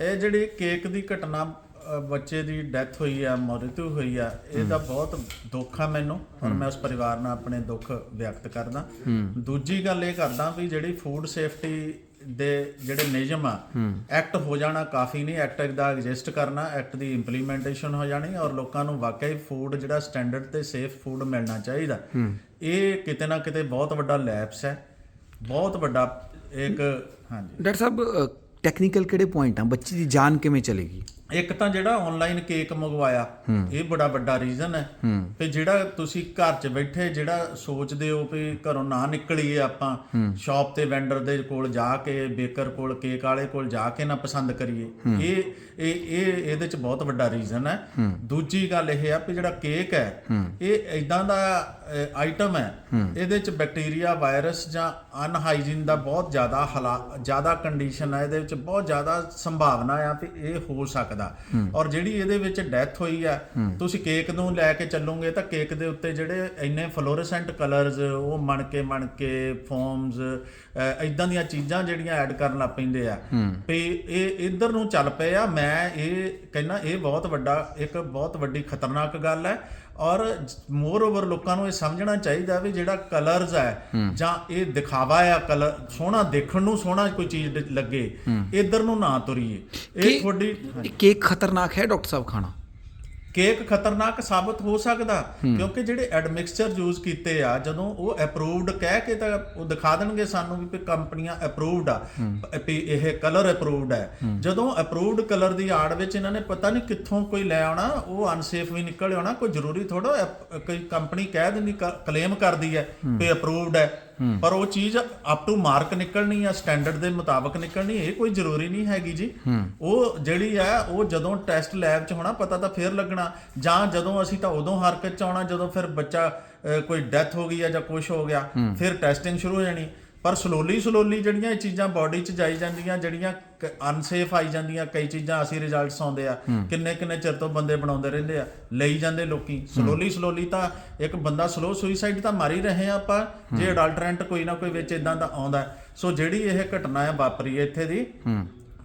ਇਹ ਜਿਹੜੀ ਕੇਕ ਦੀ ਘਟਨਾ ਬੱਚੇ ਦੀ ਡੈਥ ਹੋਈ ਆ ਮਰਤੂ ਹੋਈ ਆ ਇਹਦਾ ਬਹੁਤ ਦੁੱਖ ਆ ਮੈਨੂੰ। ਔਰ ਮੈਂ ਉਸ ਪਰਿਵਾਰ ਨਾਲ ਆਪਣੇ ਦੁੱਖ ਵਿਅਕਤ ਕਰਦਾ। ਦੂਜੀ ਗੱਲ ਇਹ ਕਰਦਾ ਵੀ ਜਿਹੜੀ ਫੂਡ ਸੇਫਟੀ ਦੇ ਜਿਹੜੇ ਨਿਯਮ ਆ ਐਕਟ ਹੋ ਜਾਣਾ ਕਾਫੀ ਨਹੀਂ ਐਕਟ ਦਾ ਐਗਜ਼ਿਸਟ ਕਰਨਾ ਐਕਟ ਦੀ ਇੰਪਲੀਮੈਂਟੇਸ਼ਨ ਹੋ ਜਾਣੀ ਔਰ ਲੋਕਾਂ ਨੂੰ ਵਾਕਈ ਫੂਡ ਜਿਹੜਾ ਸਟੈਂਡਰਡ ਤੇ ਸੇਫ ਫੂਡ ਮਿਲਣਾ ਚਾਹੀਦਾ। ਇਹ ਕਿਤੇ ਨਾ ਕਿਤੇ ਬਹੁਤ ਵੱਡਾ ਲੈਪਸ ਹੈ। ਬਹੁਤ ਵੱਡਾ ਇੱਕ ਹਾਂਜੀ। ਡਾਕਟਰ ਸਾਹਿਬ ਟੈਕਨੀਕਲ ਕਿਹੜੇ ਪੁਆਇੰਟ ਆ? ਬੱਚੇ ਦੀ ਜਾਨ ਕਿਵੇਂ ਚਲੇਗੀ? ਇੱਕ ਤਾਂ ਜਿਹੜਾ ਆਨਲਾਈਨ ਕੇਕ ਮੰਗਵਾਇਆ ਇਹ ਬੜਾ ਵੱਡਾ ਰੀਜ਼ਨ ਹੈ। ਤੇ ਜਿਹੜਾ ਤੁਸੀਂ ਘਰ 'ਚ ਬੈਠੇ ਜਿਹੜਾ ਸੋਚਦੇ ਹੋ ਵੀ ਘਰੋਂ ਨਾ ਨਿਕਲੀਏ ਆਪਾਂ ਸ਼ਾਪ ਤੇ ਵੈਂਡਰ ਦੇ ਕੋਲ ਜਾ ਕੇ ਬੇਕਰ ਕੋਲ ਕੇਕ ਵਾਲੇ ਕੋਲ ਜਾ ਕੇ ਨਾ ਪਸੰਦ ਕਰੀਏ। ਇਹ ਇਹ ਇਹ ਇਹਦੇ 'ਚ ਬਹੁਤ ਵੱਡਾ ਰੀਜ਼ਨ ਹੈ। ਦੂਜੀ ਗੱਲ ਇਹ ਆ ਵੀ ਜਿਹੜਾ ਕੇਕ ਹੈ ਇਹ ਇਦਾਂ ਦਾ ਆਈਟਮ ਹੈ। ਇਹਦੇ 'ਚ ਬੈਕਟੀਰੀਆ ਵਾਇਰਸ ਜਾਂ ਅਨਹਾਈਜੀਨ ਦਾ ਬਹੁਤ ਜ਼ਿਆਦਾ ਹਲਾ ਜ਼ਿਆਦਾ ਕੰਡੀਸ਼ਨ ਹੈ। ਇਹਦੇ ਵਿੱਚ ਬਹੁਤ ਜ਼ਿਆਦਾ ਸੰਭਾਵਨਾ ਆ ਵੀ ਇਹ ਹੋ ਸਕਦਾ। ਔਰ ਜਿਹੜੀ ਇਹਦੇ ਵਿੱਚ ਡੈਥ ਹੋਈ ਆ, ਤੁਸੀਂ ਕੇਕ ਨੂੰ ਲੈ ਕੇ ਚੱਲੋਗੇ ਤਾਂ ਕੇਕ ਦੇ ਉੱਤੇ ਜਿਹੜੇ ਇੰਨੇ ਫਲੋਰੈਸੈਂਟ ਕਲਰਸ ਉਹ ਮਣ ਕੇ ਫੋਮਸ ਇਦਾਂ ਦੀਆਂ ਚੀਜ਼ਾਂ ਜਿਹੜੀਆਂ ਐਡ ਕਰਨ ਲੱਗ ਪੈਂਦੇ ਆ। ਵੀ ਇਹ ਇਧਰ ਨੂੰ ਚੱਲ ਪਏ ਆ। ਮੈਂ ਇਹ ਕਹਿੰਦਾ ਇਹ ਬਹੁਤ ਵੱਡਾ, ਇੱਕ ਬਹੁਤ ਵੱਡੀ ਖਤਰਨਾਕ ਗੱਲ ਹੈ। ਔਰ ਮੋਰ ਓਵਰ ਲੋਕਾਂ ਨੂੰ ਇਹ ਸਮਝਣਾ ਚਾਹੀਦਾ ਵੀ ਜਿਹੜਾ ਕਲਰਸ ਹੈ ਜਾਂ ਇਹ ਦਿਖਾਵਾ ਆ ਕਲਰ ਸੋਹਣਾ ਦੇਖਣ ਨੂੰ ਸੋਹਣਾ ਕੋਈ ਚੀਜ਼ ਲੱਗੇ ਇਧਰ ਨੂੰ ਨਾ ਤੁਰੀਏ। ਇਹ ਤੁਹਾਡੀ ਕੇਕ ਖਤਰਨਾਕ ਹੈ ਡਾਕਟਰ ਸਾਹਿਬ ਖਾਣਾ? ਕੇਕ ਖਤਰਨਾਕ ਸਾਬਤ ਹੋ ਸਕਦਾ। ਕਿਉਂਕਿ ਜਿਹੜੇ ਐਡਮਿਕਸਚਰ ਯੂਜ਼ ਕੀਤੇ ਆ ਜਦੋਂ ਉਹ ਅਪਰੂਵਡ ਕਹਿ ਕੇ ਤਾਂ ਉਹ ਦਿਖਾ ਦੇਣਗੇ ਸਾਨੂੰ ਵੀ ਕੰਪਨੀਆਂ ਅਪਰੂਵਡ ਆ। ਇਹ ਕਲਰ ਅਪਰੂਵਡ ਹੈ। ਜਦੋਂ ਅਪਰੂਵਡ ਕਲਰ ਦੀ ਆੜ ਵਿੱਚ ਇਹਨਾਂ ਨੇ ਪਤਾ ਨਹੀਂ ਕਿੱਥੋਂ ਕੋਈ ਲੈ ਆਉਣਾ ਉਹ ਅਨਸੇਫ ਵੀ ਨਿਕਲ ਆਉਣਾ ਕੋਈ ਜ਼ਰੂਰੀ ਥੋੜਾ ਕੋਈ ਕੰਪਨੀ ਕਹਿ ਦਿੰਦੀ ਕਲੇਮ ਕਰਦੀ ਹੈ ਕਿ ਅਪਰੂਵਡ ਹੈ। ਪਰ ਉਹ ਚੀਜ਼ ਅਪ ਟੂ ਮਾਰਕ ਨਿਕਲਣੀ ਆ ਸਟੈਂਡਰਡ ਦੇ ਮੁਤਾਬਕ ਨਿਕਲਣੀ ਇਹ ਕੋਈ ਜ਼ਰੂਰੀ ਨਹੀਂ ਹੈਗੀ ਜੀ। ਉਹ ਜਿਹੜੀ ਆ ਉਹ ਜਦੋਂ ਟੈਸਟ ਲੈਬ 'ਚ ਹੋਣਾ ਪਤਾ ਤਾਂ ਫੇਰ ਲੱਗਣਾ। ਜਾਂ ਜਦੋਂ ਅਸੀਂ ਤਾਂ ਉਦੋਂ ਹਰਕਤ 'ਚ ਆਉਣਾ ਜਦੋਂ ਫਿਰ ਬੱਚਾ ਕੋਈ ਡੈਥ ਹੋ ਗਈ ਆ ਜਾਂ ਕੁਝ ਹੋ ਗਿਆ ਫਿਰ ਟੈਸਟਿੰਗ ਸ਼ੁਰੂ ਹੋ ਜਾਣੀ। ਪਰ ਸਲੋਲੀ ਸਲੋਲੀ ਜਿਹੜੀਆਂ ਇਹ ਚੀਜ਼ਾਂ ਬਾਡੀ 'ਚ ਜਾਈ ਜਾਂਦੀਆਂ ਜਿਹੜੀਆਂ ਅਨਸੇਫ ਆਈ ਜਾਂਦੀਆਂ ਕਈ ਚੀਜ਼ਾਂ ਅਸੀਂ ਰਿਜ਼ਲਟਸ ਆਉਂਦੇ ਆ ਕਿੰਨੇ ਕਿੰਨੇ ਚਿਰ ਤੋਂ ਬੰਦੇ ਬਣਾਉਂਦੇ ਰਹਿੰਦੇ ਆ ਲਈ ਜਾਂਦੇ ਲੋਕੀ। ਸਲੋਲੀ ਸਲੋਲੀ ਤਾਂ ਇੱਕ ਬੰਦਾ ਸਲੋ ਸੁਸਾਈਡ ਤਾਂ ਮਾਰ ਹੀ ਰਹੇ ਆ ਆਪਾਂ ਜੇ ਅਡਲਟਰੈਂਟ ਕੋਈ ਨਾ ਕੋਈ ਵਿੱਚ ਇਦਾਂ ਦਾ ਆਉਂਦਾ। ਸੋ ਜਿਹੜੀ ਇਹ ਘਟਨਾ ਹੈ ਵਾਪਰੀ ਇੱਥੇ ਦੀ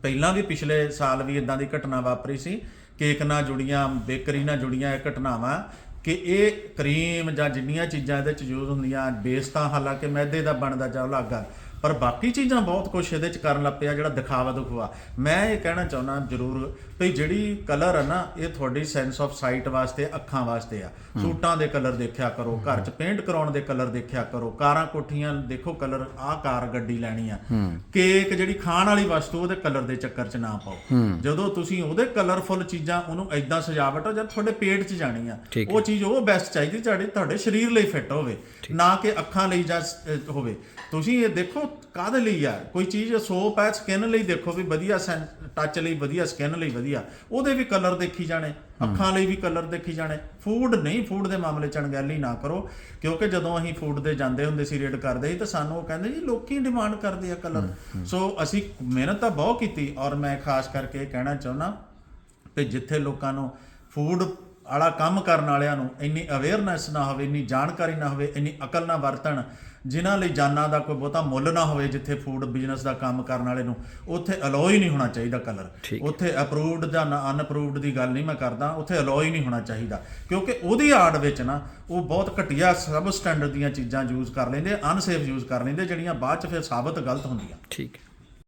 ਪਹਿਲਾਂ ਵੀ ਪਿਛਲੇ ਸਾਲ ਵੀ ਇਦਾਂ ਦੀ ਘਟਨਾ ਵਾਪਰੀ ਸੀ ਕੇਕ ਨਾਲ ਜੁੜੀਆਂ ਬੇਕਰੀ ਨਾਲ ਜੁੜੀਆਂ ਇਹ ਘਟਨਾਵਾਂ। ਕਿ ਇਹ ਕਰੀਮ ਜਾਂ ਜਿੰਨੀਆਂ ਚੀਜ਼ਾਂ ਇਹਦੇ ਚ ਯੂਜ਼ ਹੁੰਦੀਆਂ, ਬੇਸ ਤਾਂ ਹਾਲਾਂਕਿ ਮੈਦੇ ਦਾ ਬਣਦਾ ਜਾਂ ਅਲੱਗ ਆ ਪਰ ਬਾਕੀ ਚੀਜ਼ਾਂ ਬਹੁਤ ਕੁਝ ਇਹਦੇ ਚ ਕਰਨ ਲੱਗ ਪਿਆ ਜਿਹੜਾ ਦਿਖਾਵਾ ਦਿਖਵਾ। ਮੈਂ ਇਹ ਕਹਿਣਾ ਚਾਹੁੰਦਾ ਜ਼ਰੂਰ ਵੀ ਜਿਹੜੀ ਕਲਰ ਹੈ ਨਾ ਇਹ ਤੁਹਾਡੀ ਸੈਂਸ ਆਫ ਸਾਈਟ ਵਾਸਤੇ ਅੱਖਾਂ ਵਾਸਤੇ ਆ। ਸੂਟਾਂ ਦੇ ਕਲਰ ਦੇਖਿਆ ਕਰੋ ਘਰ ਚ ਪੇਂਟ ਕਰਾਉਣ ਦੇ ਕਲਰ ਦੇਖਿਆ ਕਰੋ ਕਾਰਾਂ ਕੋਠੀਆਂ ਦੇਖੋ ਕਲਰ ਆਹ ਕਾਰ ਗੱਡੀ ਲੈਣੀ ਆ। ਕੇਕ ਜਿਹੜੀ ਖਾਣ ਵਾਲੀ ਵਸਤੂ ਉਹਦੇ ਕਲਰ ਦੇ ਚੱਕਰ ਚ ਨਾ ਪਾਓ। ਜਦੋਂ ਤੁਸੀਂ ਉਹਦੇ ਕਲਰਫੁਲ ਚੀਜ਼ਾਂ ਉਹਨੂੰ ਐਦਾਂ ਸਜਾਵਟ ਹੋ ਜਦ ਤੁਹਾਡੇ ਪੇਟ 'ਚ ਜਾਣੀ ਆ ਉਹ ਚੀਜ਼ ਉਹ ਬੈਸਟ ਚਾਹੀਦੀ ਤੁਹਾਡੇ ਤੁਹਾਡੇ ਸਰੀਰ ਲਈ ਫਿੱਟ ਹੋਵੇ। ਨਾ ਕਿ ਅੱਖਾਂ ਲਈ ਜਾਂ ਹੋਵੇ। ਤੁਸੀਂ ਇਹ ਦੇਖੋ ਕਾਹਦੇ ਲਈ ਆ? ਕੋਈ ਚੀਜ਼ ਸੋਪ ਹੈ ਸਕਿਨ ਲਈ ਦੇਖੋ ਵੀ ਵਧੀਆ ਟੱਚ ਲਈ ਵਧੀਆ ਸਕਿਨ ਲਈ ਵਧੀਆ। ਉਹਦੇ ਵੀ ਕਲਰ ਦੇਖੀ ਜਾਣੇ ਅੱਖਾਂ ਲਈ ਵੀ ਕਲਰ ਦੇਖੀ ਜਾਣੇ। ਫੂਡ ਨਹੀਂ ਫੂਡ ਦੇ ਮਾਮਲੇ ਚ ਅਣਗਹਿਲੀ ਨਾ ਕਰੋ ਕਿਉਂਕਿ ਜਦੋਂ ਅਸੀਂ ਫੂਡ ਦੇ ਜਾਂਦੇ ਹੁੰਦੇ ਸੀ ਰੇਡ ਕਰਦੇ ਸੀ ਤਾਂ ਸਾਨੂੰ ਉਹ ਕਹਿੰਦੇ ਜੀ ਲੋਕੀ ਡਿਮਾਂਡ ਕਰਦੇ ਆ ਕਲਰ ਸੋ ਅਸੀਂ ਮਿਹਨਤ ਤਾਂ ਬਹੁਤ ਕੀਤੀ ਔਰ ਮੈਂ ਖਾਸ ਕਰਕੇ ਇਹ ਕਹਿਣਾ ਚਾਹੁੰਦਾ ਵੀ ਜਿੱਥੇ ਲੋਕਾਂ ਨੂੰ ਫੂਡ ਵਾਲਾ ਕੰਮ ਕਰਨ ਵਾਲਿਆਂ ਨੂੰ ਇੰਨੀ ਅਵੇਅਰਨੈਸ ਨਾ ਹੋਵੇ ਇੰਨੀ ਜਾਣਕਾਰੀ ਨਾ ਹੋਵੇ ਇੰਨੀ ਅਕਲ ਨਾ ਵਰਤਣ ਜਿਨ੍ਹਾਂ ਲਈ ਜਾਨਾਂ ਦਾ ਕੋਈ ਬਹੁਤਾ ਮੁੱਲ ਨਾ ਹੋਵੇ ਜਿੱਥੇ ਫੂਡ ਬਿਜ਼ਨਸ ਦਾ ਕੰਮ ਕਰਨ ਵਾਲੇ ਨੂੰ ਉੱਥੇ ਅਲੋਅ ਹੀ ਨਹੀਂ ਹੋਣਾ ਚਾਹੀਦਾ ਕਲਰ। ਉੱਥੇ ਅਪਰੂਵਡ ਜਾਂ ਅਨਅਪਰੂਵਡ ਦੀ ਗੱਲ ਨਹੀਂ ਮੈਂ ਕਰਦਾ ਉੱਥੇ ਅਲੋਅ ਹੀ ਨਹੀਂ ਹੋਣਾ ਚਾਹੀਦਾ। ਕਿਉਂਕਿ ਉਹਦੀ ਆੜ ਵਿੱਚ ਨਾ ਉਹ ਬਹੁਤ ਘਟੀਆ ਸਬ ਸਟੈਂਡਰਡ ਦੀਆਂ ਚੀਜ਼ਾਂ ਯੂਜ਼ ਕਰ ਲੈਂਦੇ ਅਨਸੇਫ ਯੂਜ਼ ਕਰ ਲੈਂਦੇ ਜਿਹੜੀਆਂ ਬਾਅਦ ਚ ਫਿਰ ਸਾਬਤ ਗਲਤ ਹੁੰਦੀਆਂ। ਠੀਕ। ਹੈ